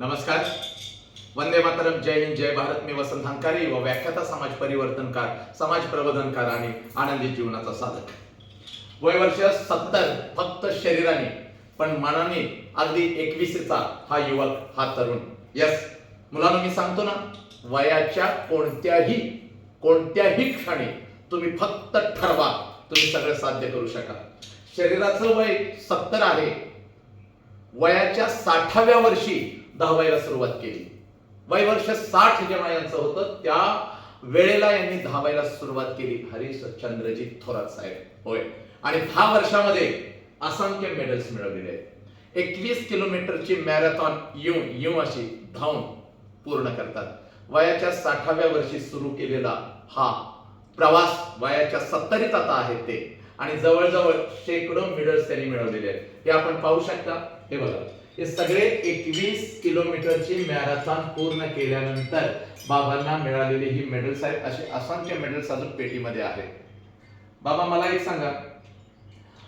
नमस्कार. वंदे मातरम. जय हिंद जय भारत. मी वसंत हंकारी व व्याख्याता समाज परिवर्तनकार समाज प्रबोधनकार आणि आनंदी जीवनाचा साधक. वय वर्ष सत्तर फक्त शरीराने पण मनाने अगदी एकवीसचा हा युवक हा तरुण. यस मुलांना मी सांगतो ना वयाच्या कोणत्याही कोणत्याही क्षणी तुम्ही फक्त ठरवा तुम्ही सगळं साध्य करू शकाल. शरीराचं वय सत्तर आहे. वयाच्या साठाव्या वर्षी धावायला सुरुवात केली. वय वर्ष साठ जेव्हा यांचं होतं त्या वेळेला यांनी धावायला सुरुवात केली. हरिश्चंद्रजी थोरात साहेब. होय. आणि दहा वर्षामध्ये असंख्य मेडल्स मिळवलेले आहेत. एकवीस किलोमीटरची मॅरेथॉन येऊन येऊ अशी धावून पूर्ण करतात. वयाच्या साठाव्या वर्षी सुरू केलेला हा प्रवास वयाच्या सत्तरीत आता आहेत ते. आणि जवळजवळ शेकडो मेडल्स त्यांनी मिळवलेले आहेत. हे आपण पाहू शकता. हे बघा. हे सगळे एकवीस किलोमीटरची मॅरेथॉन पूर्ण केल्यानंतर बाबांना मिळालेली ही मेडल्स आहेत असे असंख्य मेडल्स अजून पेटीमध्ये आहेत. बाबा मला एक सांगा.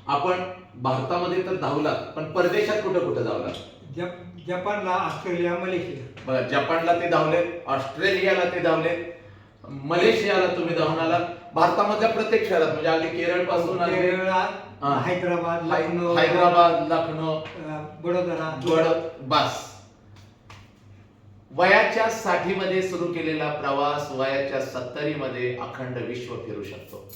आपण भारतामध्ये तर धावलात पण परदेशात कुठं कुठं धावलात? जप जपानला ऑस्ट्रेलिया मलेशिया जपानला ते धावले ऑस्ट्रेलियाला ते धावले मलेशियाला तुम्ही धावून आलात. भारतामधल्या प्रत्येक शहरात म्हणजे अगदी केरळपासून. हैदराबाद लखनौ हैदराबाद लखनौ बडोदरा गड बास. वयाच्या साठीमध्ये सुरू केलेला प्रवास वयाच्या सत्तरीमध्ये अखंड विश्व फिरू शकतो.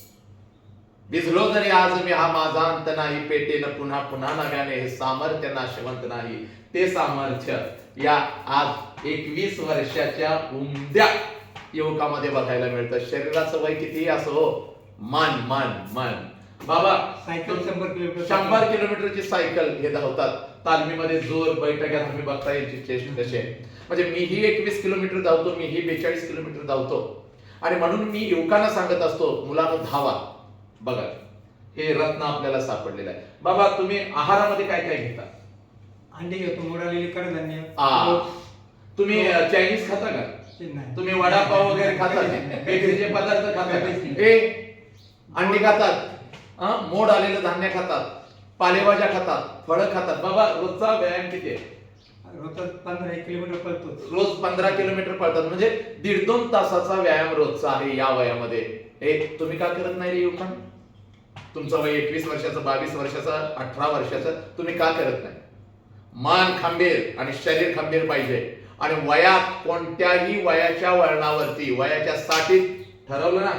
भिजलो जरी आज मी हा माझा अंत नाही पेटेन पुन्हा पुन्हा नव्याने हे सामर्थ्य नाशवंत नाही ते सामर्थ्य या आज एकवीस वर्षाच्या उमद्या युवकामध्ये बघायला मिळतं. शरीराचं वय कितीही असो मन मन मन. बाबा सायकल शंभर किलोमीटर शंभर किलोमीटरची सायकल हे धावतात. तालमीमध्ये जोर बैठक्या तुम्ही बघता यांची चेस्ट आहे? म्हणजे मीही एकवीस किलोमीटर धावतो मीही बेचाळीस किलोमीटर धावतो. आणि म्हणून मी युवकांना सांगत असतो मुलांना धावा. बघा हे रत्न आपल्याला सापडलेलं आहे. बाबा तुम्ही आहारामध्ये काय काय घेता? अंडी घेतो मोडालेली कडधान्य. तुम्ही चायनीज खाता का. तुम्ही वडापाव वगैरे खातात बेकरीचे पदार्थ खातात ए अंडी खातात? मोड आलेलं धान्य खातात पालेभाज्या खातात फळं खातात. बाबा रोजचा व्यायाम किती आहे? रोजचा पंधरा एक किलोमीटर पळतो. रोज पंधरा किलोमीटर पळतात. म्हणजे दीड दोन तासाचा व्यायाम रोजचा आहे या वयामध्ये. हे तुम्ही का करत नाही रे युवकां तुमचं वय एकवीस वर्षाचं बावीस वर्षाचं अठरा वर्षाचं तुम्ही का करत नाही? मान खंबीर आणि शरीर खंबीर पाहिजे. आणि वयात कोणत्याही वयाच्या वळणावरती वयाच्या साठीत ठरवलं ना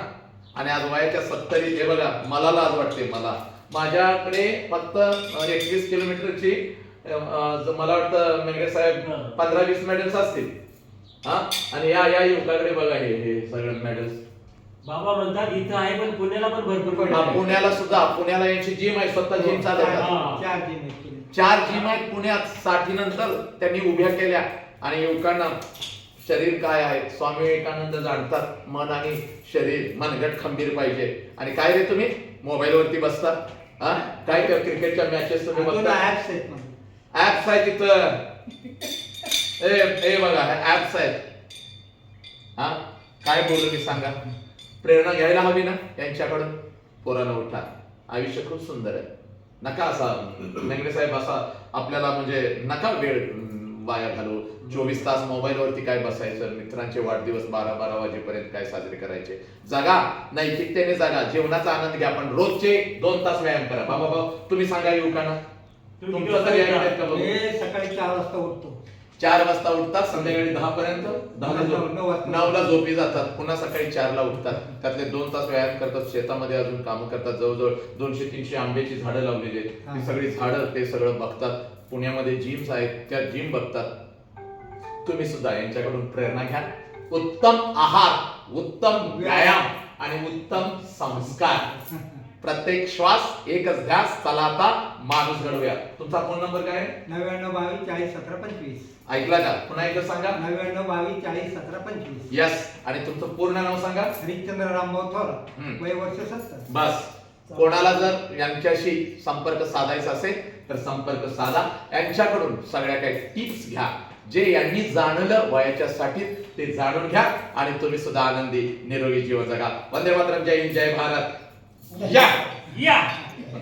आणि आज वयाच्या सत्तरीत हे बघा मला लाज वाटते मला. माझ्याकडे फक्त एकवीस किलोमीटरची मला वाटतं मेंगडे साहेब पंधरा वीस मेडल्स असतील. हा? आणि या या युवकाकडे बघा हे हे सगळे मेडल्स. बाबा म्हणतात इथं आहे पण पुण्याला पण भरपूर हा. पुण्याला सुद्धा पुण्याला यांची जिम आहे स्वतः जिम चालवतात. हा. चार जिम. चार जिम आहेत पुण्यात साठी नंतर त्यांनी उभ्या केल्या. आणि युवकांना शरीर काय आहे? स्वामी विवेकानंद जाणतात मन आणि शरीर मनगट खंबीर पाहिजे. आणि काय रे तुम्ही? मोबाईल वरती बसता हा? काय कर क्रिकेटच्या मॅचेस तुम्ही बघता? ऍप्स आहेत. ऍप्स आहे तिथं ए ए बघा ऍप्स आहेत. हा? काय बोलू मी सांगा? प्रेरणा घ्यायला हवी ना यांच्याकडून? पोराला उठा. आयुष्य खूप सुंदर आहे. नका असा मेंगडे साहेब असा आपल्याला म्हणजे नका वेळ वाया घालू चोवीस तास मोबाईल वरती काय बसायचं? मित्रांचे वाढदिवस बारा बारा वाजेपर्यंत काय साजरे करायचे? जगा नैतिकतेने जगा. जीवनाचा आनंद घ्या पण रोजचे दोन तास व्यायाम करा. बाबा बाबा तुम्ही सांगा युवकांना. तुमचं तरी का बघू? सकाळी चार वाजता उठतो. चार वाजता उठतात संध्याकाळी दहा पर्यंत? वाजता. नऊला झोपी जातात. पुन्हा सकाळी चारला उठतात. त्यातले दोन तास व्यायाम करतात. शेतामध्ये अजून कामं करतात. जवळजवळ दोनशे तीनशे आंब्याची झाडं लावलेली आहेत. ती. सगळी झाडं ते सगळं बघतात. पुण्यामध्ये जिम्स आहेत त्या जिम बघतात. तुम्ही सुद्धा यांच्याकडून प्रेरणा घ्या. उत्तम आहार उत्तम व्यायाम आणि उत्तम संस्कार. प्रत्येक श्वास एकच ध्यास चला आता माणूस घडवूया. तुमचा फोन नंबर काय आहे? नव्याण्णव बावीस चाळीस सतरा पंचवीस. ऐकला का? पुन्हा एकदा सांगा. नव्याण्णव बावीस चाळीस सतरा पंचवीस. यस आणि तुमचं पूर्ण नाव सांगा. हरिश्चंद्र रामभाऊ हम्म. वय वर्ष सत्तर. बस. कोणाला जर यांच्याशी संपर्क साधायचा असेल तर संपर्क साधा. यांच्याकडून सगळ्या काही टिप्स घ्या. जे यांनी जाणलं वयाच्या साठी ते जाणून घ्या आणि तुम्ही सुद्धा आनंदी निरोगी जीवन जगा. वंदे मातरम. जय हिंद जय भारत. या! या!